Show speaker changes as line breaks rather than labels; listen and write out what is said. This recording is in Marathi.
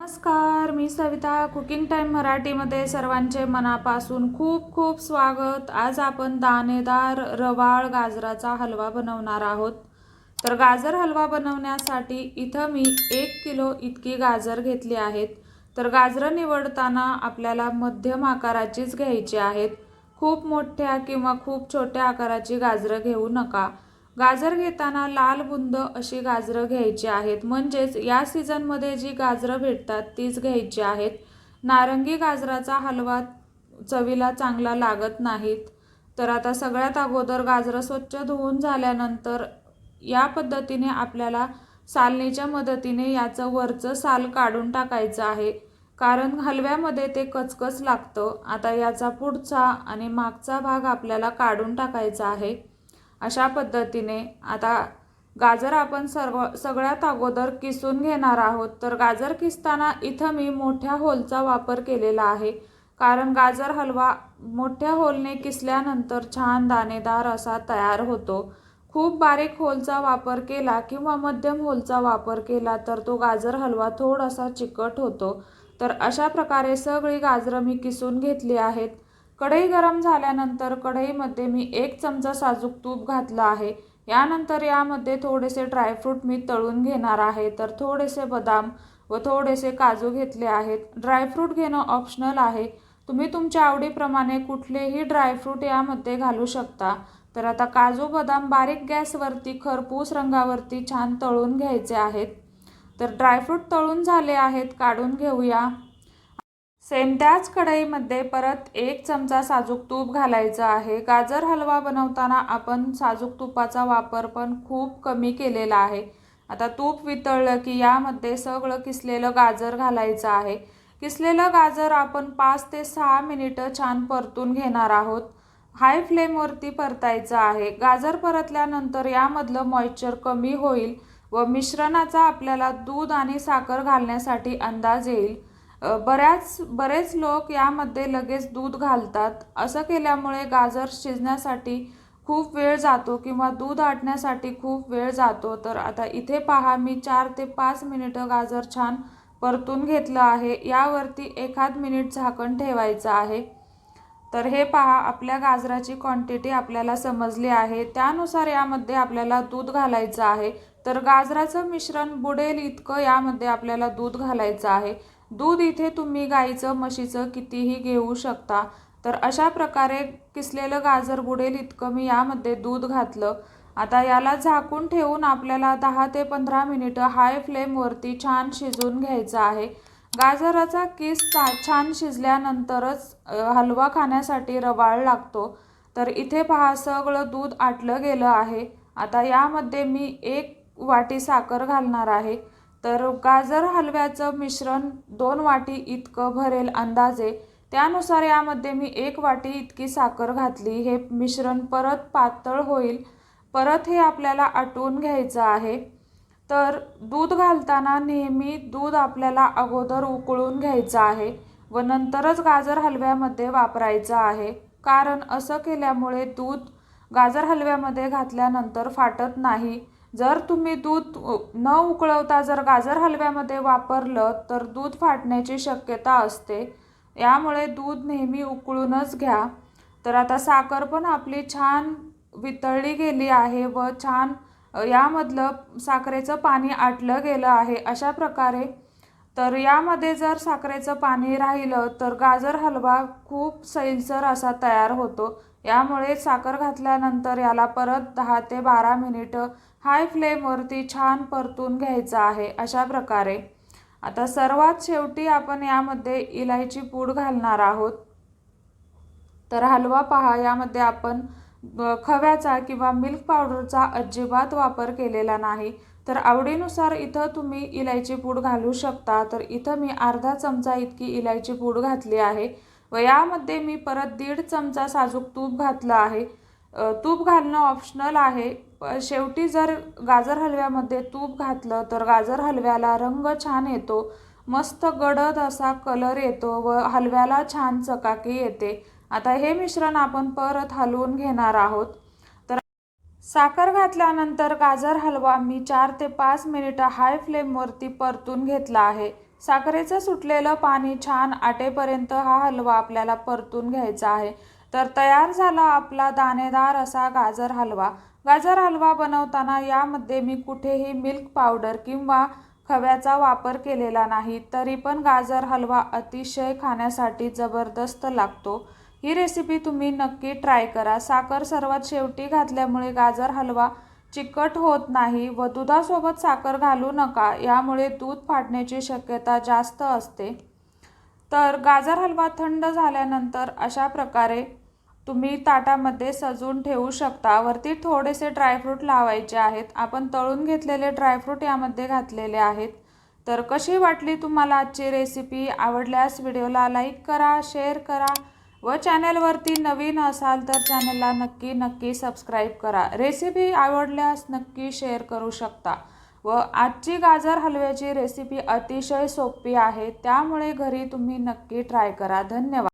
नमस्कार मी सविता कुकिंग टाईम मराठीमध्ये सर्वांचे मनापासून खूप खूप स्वागत. आज आपण दाणेदार रवाळ गाजराचा हलवा बनवणार आहोत. तर गाजर हलवा बनवण्यासाठी इथं मी एक किलो इतकी गाजर घेतली आहेत. तर गाजरं निवडताना आपल्याला मध्यम आकाराचीच घ्यायची आहेत. खूप मोठ्या किंवा खूप छोट्या आकाराची गाजरं घेऊ नका. गाजर घेताना लाल बुंद अशी गाजरं घ्यायची आहेत. म्हणजेच या सीझनमध्ये जी गाजरं भेटतात तीच घ्यायची आहेत. नारंगी गाजराचा हलवा चवीला चांगला लागत नाहीत. तर आता सगळ्यात अगोदर गाजरं स्वच्छ धुवून झाल्यानंतर या पद्धतीने आपल्याला सालनीच्या मदतीने याचं वरचं साल काढून टाकायचं आहे. कारण हलव्यामध्ये ते कचकच लागतं. आता याचा पुढचा आणि मागचा भाग आपल्याला काढून टाकायचा आहे. अशा पद्धतीने आता गाजर आपण सर्व सगळ्यात अगोदर किसून घेणार आहोत. तर गाजर किसताना इथं मी मोठ्या होलचा वापर केलेला आहे. कारण गाजर हलवा मोठ्या होलने किसल्यानंतर छान दाणेदार असा तयार होतो. खूप बारीक होलचा वापर केला किंवा मध्यम होलचा वापर केला तर तो गाजर हलवा थोडासा चिकट होतो. तर अशा प्रकारे सगळी गाजरं मी किसून घेतली आहेत. कढई गरम झाल्यानंतर कढईमध्ये मी एक चमचा साजूक तूप घातलं आहे. यानंतर यामध्ये थोडेसे ड्रायफ्रूट मी तळून घेणार आहे. तर थोडेसे बदाम व थोडेसे काजू घेतले आहेत. ड्रायफ्रूट घेणं ऑप्शनल आहे. तुम्ही तुमच्या आवडीप्रमाणे कुठलेही ड्रायफ्रूट यामध्ये घालू शकता. तर आता काजू बदाम बारीक गॅसवरती खरपूस रंगावरती छान तळून घ्यायचे आहेत. तर ड्रायफ्रूट तळून झाले आहेत. काढून घेऊया. सेम त्याच कढईमध्ये परत एक चमचा साजूक तूप घालायचं आहे. गाजर हलवा बनवताना आपण साजूक तुपाचा वापर पण खूप कमी केलेला आहे. आता तूप वितळलं की यामध्ये सगळं किसलेलं गाजर घालायचं आहे. किसलेलं गाजर आपण पाच ते सहा मिनिटं छान परतून घेणार आहोत. हाय फ्लेमवरती परतायचं आहे. गाजर परतल्यानंतर यामधलं मॉइश्चर कमी होईल व मिश्रणाचा आपल्याला दूध आणि साखर घालण्यासाठी अंदाज येईल. बऱ्याच बरेच लोक यामध्ये लगेच दूध घालतात. असं केल्यामुळे गाजर शिजण्यासाठी खूप वेळ जातो किंवा दूध आटण्यासाठी खूप वेळ जातो. तर आता इथे पहा मी चार ते पाच मिनिटं गाजर छान परतून घेतलं आहे. यावरती एखाद मिनिट झाकण ठेवायचं आहे. तर हे पहा आपल्या गाजराची क्वांटिटी आपल्याला समजली आहे. त्यानुसार यामध्ये आपल्याला दूध घालायचं आहे. तर गाजराचं मिश्रण बुडेल इतकं यामध्ये आपल्याला दूध घालायचं आहे. दूध इथे तुम्ही गाईचं म्हशीचं कितीही घेऊ शकता. तर अशा प्रकारे किसलेलं गाजर बुडेल इतकं मी यामध्ये दूध घातलं. आता याला झाकून ठेवून आपल्याला दहा ते पंधरा मिनिटं हाय फ्लेमवरती छान शिजून घ्यायचं आहे. गाजराचा किस छान शिजल्यानंतरच हलवा खाण्यासाठी रवाळ लागतो. तर इथे पहा सगळं दूध आटलं गेलं आहे. आता यामध्ये मी एक वाटी साखर घालणार आहे. तर गाजर हलव्याचं मिश्रण दोन वाटी इतकं भरेल अंदाजे. त्यानुसार यामध्ये मी एक वाटी इतकी साखर घातली. हे मिश्रण परत पातळ होईल. परत हे आपल्याला आटवून घ्यायचं आहे. तर दूध घालताना नेहमी दूध आपल्याला अगोदर उकळून घ्यायचं आहे व नंतरच गाजर हलव्यामध्ये वापरायचं आहे. कारण असं केल्यामुळे दूध गाजर हलव्यामध्ये घातल्यानंतर फाटत नाही. जर तुम्ही दूध न उकळवता जर गाजर हलव्यामध्ये वापरलं तर दूध फाटण्याची शक्यता असते. यामुळे दूध नेहमी उकळूनच घ्या. तर आता साखर पण आपली छान वितळली गेली आहे व छान यामधलं साखरेचं पाणी आटलं गेलं आहे अशा प्रकारे. तर यामध्ये जर साखरेचं पाणी राहिलं तर गाजर हलवा खूप सैलसर असा तयार होतो. यामुळे साखर घातल्यानंतर याला परत दहा ते बारा मिनिटं हाय फ्लेमवरती छान परतून घ्यायचं आहे अशा प्रकारे. आता सर्वात शेवटी आपण यामध्ये इलायची पूड घालणार आहोत. तर हलवा पहा यामध्ये आपण खव्याचा किंवा मिल्क पावडरचा अजिबात वापर केलेला नाही. तर आवडीनुसार इथं तुम्ही इलायची पूड घालू शकता. तर इथं मी अर्धा चमचा इतकी इलायची पूड घातली आहे. व यामध्ये मी परत दीड चमचा साजूक तूप घातलं आहे. तूप घालणं ऑप्शनल आहे. शेवटी जर गाजर हलव्यामध्ये तूप घातलं तर गाजर हलव्याला रंग छान येतो. मस्त गडद असा कलर येतो व हलव्याला छान चकाकी येते. आता हे मिश्रण आपण परत हलवून घेणार आहोत. तर साखर घातल्यानंतर गाजर हलवा मी चार ते पाच मिनिटं हाय फ्लेमवरती परतून घेतला आहे. साखरेचं सुटलेलं पाणी छान आटेपर्यंत हा हलवा आपल्याला परतून घ्यायचा आहे. तर तयार झाला आपला दाणेदार असा गाजर हलवा. गाजर हलवा बनवताना यामध्ये मी कुठेही मिल्क पावडर किंवा खव्याचा वापर केलेला नाही तरी पण गाजर हलवा अतिशय खाण्यासाठी जबरदस्त लागतो. ही रेसिपी तुम्ही नक्की ट्राय करा. साखर सर्वात शेवटी घातल्यामुळे गाजर हलवा चिकट होत नाही व दुधासोबत साखर घालू नका यामुळे दूध फाटण्याची शक्यता जास्त असते. तर गाजर हलवा थंड झाल्यानंतर अशा प्रकारे तुम्ही ताटामध्ये सजवून ठेवू शकता. वरती थोडेसे ड्रायफ्रूट लावायचे आहेत. आपण तळून घेतलेले ड्रायफ्रूट यामध्ये घातलेले आहेत. तर कशी वाटली तुम्हाला आजची रेसिपी? आवडल्यास व्हिडिओला लाईक करा शेअर करा. व चॅनलवरती नवीन असाल तर चॅनलला नक्की नक्की सबस्क्राईब करा. रेसिपी आवडल्यास नक्की शेअर करू शकता. व आजची गाजर हलव्याची रेसिपी अतिशय सोपी आहे त्यामुळे घरी तुम्ही नक्की ट्राय करा. धन्यवाद.